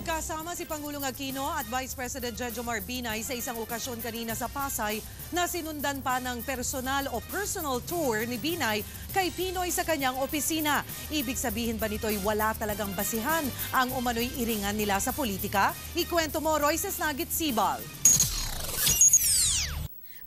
Nagkasama si Pangulong Aquino at Vice President Jejomar Binay sa isang okasyon kanina sa Pasay na sinundan pa ng personal o personal tour ni Binay kay Pinoy sa kanyang opisina. Ibig sabihin ba nito'y wala talagang basihan ang umano'y iringan nila sa politika? Ikwento mo, Royces Nagit Sibal.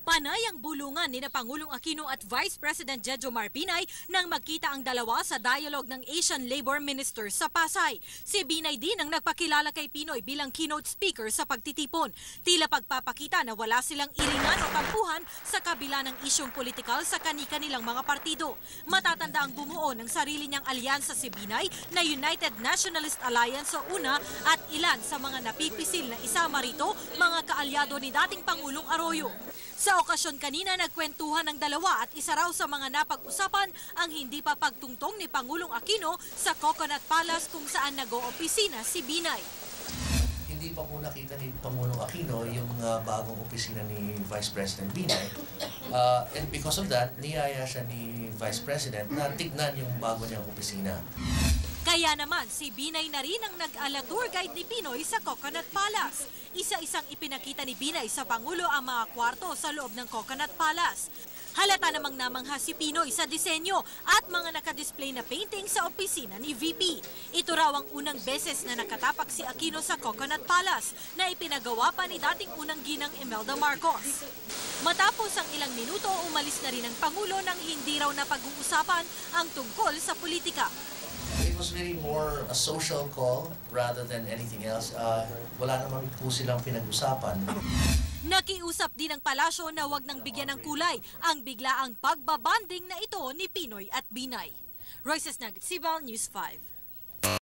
Panay ang bulungan ni na Pangulong Aquino at Vice President Jejomar Binay nang magkita ang dalawa sa dialogue ng Asian Labor Minister sa Pasay. Si Binay din ang nagpakilala kay Pinoy bilang keynote speaker sa pagtitipon. Tila pagpapakita na wala silang iringan o tampuhan sa kabila ng isyong politikal sa kani-kanilang mga partido. Matatanda ang bumuo ng sarili niyang alyansa si Binay na United Nationalist Alliance o UNA at ilan sa mga napipisil na isama rito mga kaalyado ni dating Pangulong Arroyo. Sa okasyon kanina, nagkwentuhan ng dalawa at isa raw sa mga napag-usapan ang hindi pa pagtungtong ni Pangulong Aquino sa Coconut Palace kung saan nag-oopisina si Binay. hindi pa po nakita ni Pangulong Aquino yung ah, bagong opisina ni Vice President Binay. Ah, and because of that, niyaya siya ni Vice President na tignan yung bago niyang opisina. Kaya naman, si Binay na rin ang nag-ala tour guide ni Pinoy sa Coconut Palace. Isa-isang ipinakita ni Binay sa Pangulo ang mga kwarto sa loob ng Coconut Palace. Halata namang namangha si Pinoy sa disenyo at mga nakadisplay na painting sa opisina ni VP. Ito raw ang unang beses na nakatapak si Aquino sa Coconut Palace na ipinagawa pa ni dating unang ginang Imelda Marcos. Matapos ang ilang minuto, umalis na rin ang Pangulo nang hindi raw napag-uusapan ang tungkol sa politika. It was really more a social call rather than anything else. Ah, wala naman po silang pinag-usapan. Nakiusap din ng palasyo na wag nang bigyan ng kulay ang biglaang pagbabanding na ito ni Pinoy at Binay. Royces Nagitsibal, News 5.